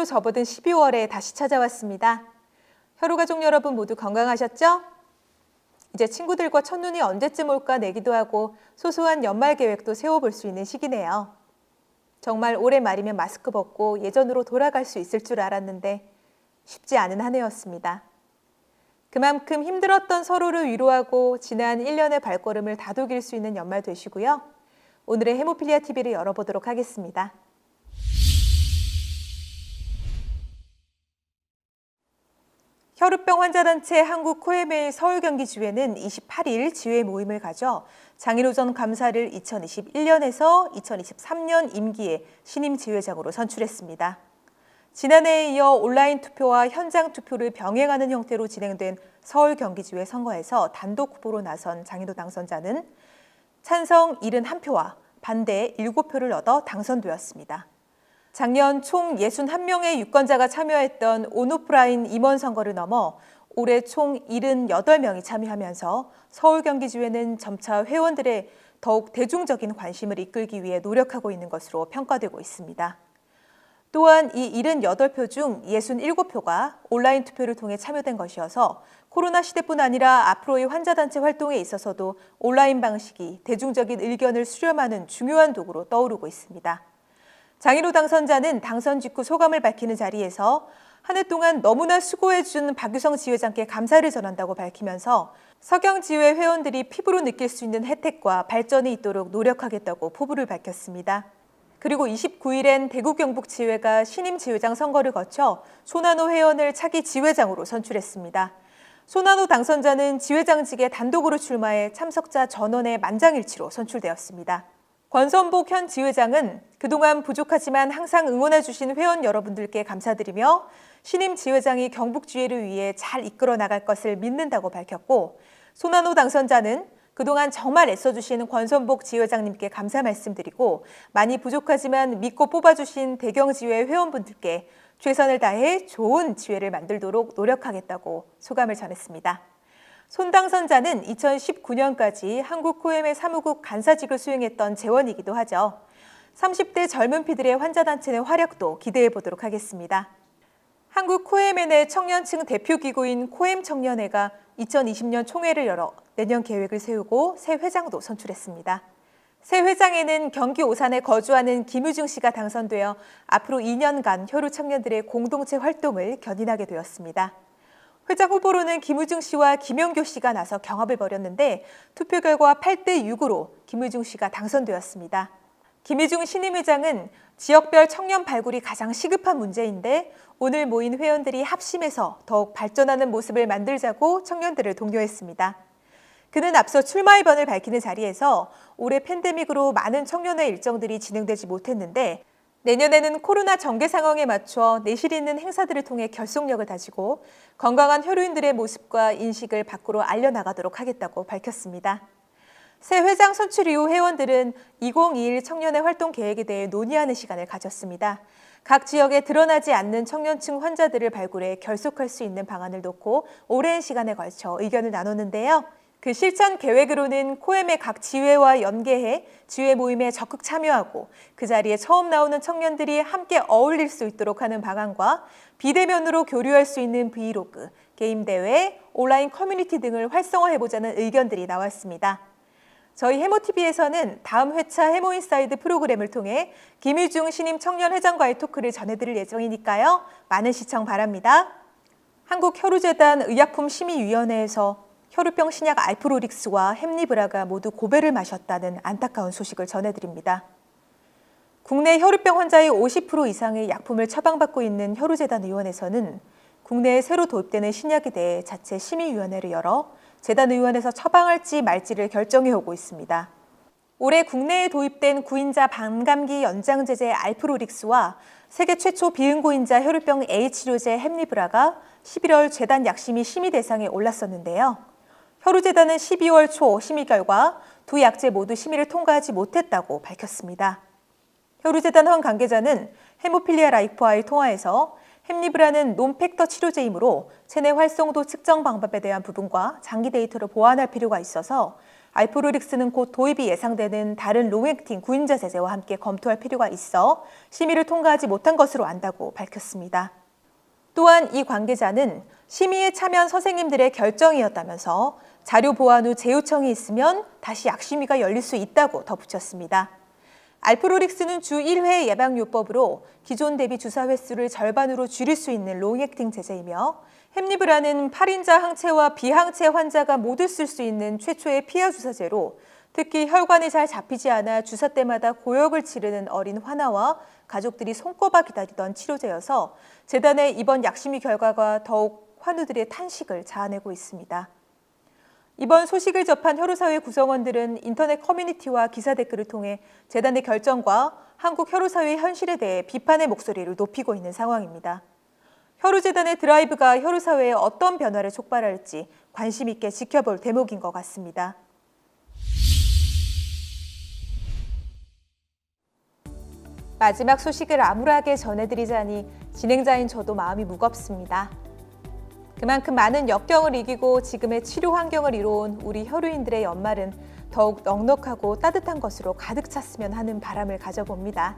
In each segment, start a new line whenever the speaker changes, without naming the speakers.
가을로 접어든 12월에 다시 찾아왔습니다. 혈우 가족 여러분 모두 건강하셨죠? 이제 친구들과 첫눈이 언제쯤 올까 내기도 하고 소소한 연말 계획도 세워볼 수 있는 시기네요. 정말 올해 말이면 마스크 벗고 예전으로 돌아갈 수 있을 줄 알았는데 쉽지 않은 한 해였습니다. 그만큼 힘들었던 서로를 위로하고 지난 1년의 발걸음을 다독일 수 있는 연말 되시고요. 오늘의 헤모필리아 TV를 열어보도록 하겠습니다. 혈우병 환자단체 한국코에메 서울경기지회는 28일 지회 모임을 가져 장인호 전 감사를 2021년에서 2023년 임기에 신임 지회장으로 선출했습니다. 지난해에 이어 온라인 투표와 현장 투표를 병행하는 형태로 진행된 서울경기지회 선거에서 단독 후보로 나선 장인호 당선자는 찬성 71표와 반대 7표를 얻어 당선되었습니다. 작년 총 61명의 유권자가 참여했던 온오프라인 임원 선거를 넘어 올해 총 78명이 참여하면서 서울 경기지회는 점차 회원들의 더욱 대중적인 관심을 이끌기 위해 노력하고 있는 것으로 평가되고 있습니다. 또한 이 78표 중 67표가 온라인 투표를 통해 참여된 것이어서 코로나 시대뿐 아니라 앞으로의 환자단체 활동에 있어서도 온라인 방식이 대중적인 의견을 수렴하는 중요한 도구로 떠오르고 있습니다. 장인호 당선자는 당선 직후 소감을 밝히는 자리에서 한 해 동안 너무나 수고해준 박유성 지회장께 감사를 전한다고 밝히면서 서경 지회 회원들이 피부로 느낄 수 있는 혜택과 발전이 있도록 노력하겠다고 포부를 밝혔습니다. 그리고 29일엔 대구 경북 지회가 신임 지회장 선거를 거쳐 소나노 회원을 차기 지회장으로 선출했습니다. 소나노 당선자는 지회장직에 단독으로 출마해 참석자 전원의 만장일치로 선출되었습니다. 권선복 현 지회장은 그동안 부족하지만 항상 응원해주신 회원 여러분들께 감사드리며 신임 지회장이 경북 지회를 위해 잘 이끌어 나갈 것을 믿는다고 밝혔고 소나노 당선자는 그동안 정말 애써주신 권선복 지회장님께 감사 말씀드리고 많이 부족하지만 믿고 뽑아주신 대경지회 회원분들께 최선을 다해 좋은 지회를 만들도록 노력하겠다고 소감을 전했습니다. 손 당선자는 2019년까지 한국 코엠의 사무국 간사직을 수행했던 재원이기도 하죠. 30대 젊은 피들의 환자단체 의 활약도 기대해 보도록 하겠습니다. 한국 코엠의 청년층 대표 기구인 코엠 청년회가 2020년 총회를 열어 내년 계획을 세우고 새 회장도 선출했습니다. 새 회장에는 경기 오산에 거주하는 김유중 씨가 당선되어 앞으로 2년간 혈우 청년들의 공동체 활동을 견인하게 되었습니다. 회장 후보로는 김우중 씨와 김영교 씨가 나서 경합을 벌였는데 투표 결과 8대 6으로 김우중 씨가 당선되었습니다. 김희중 신임 회장은 지역별 청년 발굴이 가장 시급한 문제인데 오늘 모인 회원들이 합심해서 더욱 발전하는 모습을 만들자고 청년들을 독려했습니다. 그는 앞서 출마 의번을 밝히는 자리에서 올해 팬데믹으로 많은 청년회 일정들이 진행되지 못했는데 내년에는 코로나 전개 상황에 맞춰 내실 있는 행사들을 통해 결속력을 다지고 건강한 혈우인들의 모습과 인식을 밖으로 알려나가도록 하겠다고 밝혔습니다. 새 회장 선출 이후 회원들은 2021 청년의 활동 계획에 대해 논의하는 시간을 가졌습니다. 각 지역에 드러나지 않는 청년층 환자들을 발굴해 결속할 수 있는 방안을 놓고 오랜 시간에 걸쳐 의견을 나눴는데요. 그 실천 계획으로는 코엠의 각 지회와 연계해 지회 모임에 적극 참여하고 그 자리에 처음 나오는 청년들이 함께 어울릴 수 있도록 하는 방안과 비대면으로 교류할 수 있는 브이로그, 게임 대회, 온라인 커뮤니티 등을 활성화해보자는 의견들이 나왔습니다. 저희 해모TV에서는 다음 회차 해모인사이드 프로그램을 통해 김유중 신임 청년회장과의 토크를 전해드릴 예정이니까요. 많은 시청 바랍니다. 한국혈우재단 의약품심의위원회에서 혈우병 신약 알프로릭스와 햄리브라가 모두 고배를 마셨다는 안타까운 소식을 전해드립니다. 국내 혈우병 환자의 50% 이상의 약품을 처방받고 있는 혈우재단 의원에서는 국내에 새로 도입되는 신약에 대해 자체 심의위원회를 열어 재단 의원에서 처방할지 말지를 결정해 오고 있습니다. 올해 국내에 도입된 구인자 반감기 연장제제 알프로릭스와 세계 최초 비응고인자 혈우병 A 치료제 햄리브라가 11월 재단 약심이 심의 대상에 올랐었는데요. 혈우재단은 12월 초 심의 결과 두 약제 모두 심의를 통과하지 못했다고 밝혔습니다. 혈우재단 한 관계자는 헤모필리아 라이프와의 통화에서 햄리브라는 논팩터 치료제이므로 체내 활성도 측정 방법에 대한 부분과 장기 데이터를 보완할 필요가 있어서 알프로릭스는 곧 도입이 예상되는 다른 롱액팅 구인자 제제와 함께 검토할 필요가 있어 심의를 통과하지 못한 것으로 안다고 밝혔습니다. 또한 이 관계자는 심의에 참여한 선생님들의 결정이었다면서 자료 보완 후 재요청이 있으면 다시 약심의가 열릴 수 있다고 덧붙였습니다. 알프로릭스는 주 1회 예방요법으로 기존 대비 주사 횟수를 절반으로 줄일 수 있는 롱액팅 제제이며 햄리브라는 8인자 항체와 비항체 환자가 모두 쓸 수 있는 최초의 피하 주사제로 특히 혈관이 잘 잡히지 않아 주사 때마다 고역을 치르는 어린 환아와 가족들이 손꼽아 기다리던 치료제여서 재단의 이번 약심의 결과가 더욱 환우들의 탄식을 자아내고 있습니다. 이번 소식을 접한 혈우사회 구성원들은 인터넷 커뮤니티와 기사 댓글을 통해 재단의 결정과 한국 혈우사회 현실에 대해 비판의 목소리를 높이고 있는 상황입니다. 혈우재단의 드라이브가 혈우사회에 어떤 변화를 촉발할지 관심 있게 지켜볼 대목인 것 같습니다. 마지막 소식을 암울하게 전해드리자니 진행자인 저도 마음이 무겁습니다. 그만큼 많은 역경을 이기고 지금의 치료 환경을 이뤄온 우리 혈우인들의 연말은 더욱 넉넉하고 따뜻한 것으로 가득 찼으면 하는 바람을 가져봅니다.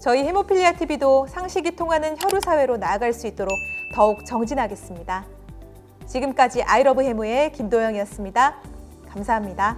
저희 헤모필리아 TV도 상식이 통하는 혈우 사회로 나아갈 수 있도록 더욱 정진하겠습니다. 지금까지 아이러브 헤모의 김도영이었습니다. 감사합니다.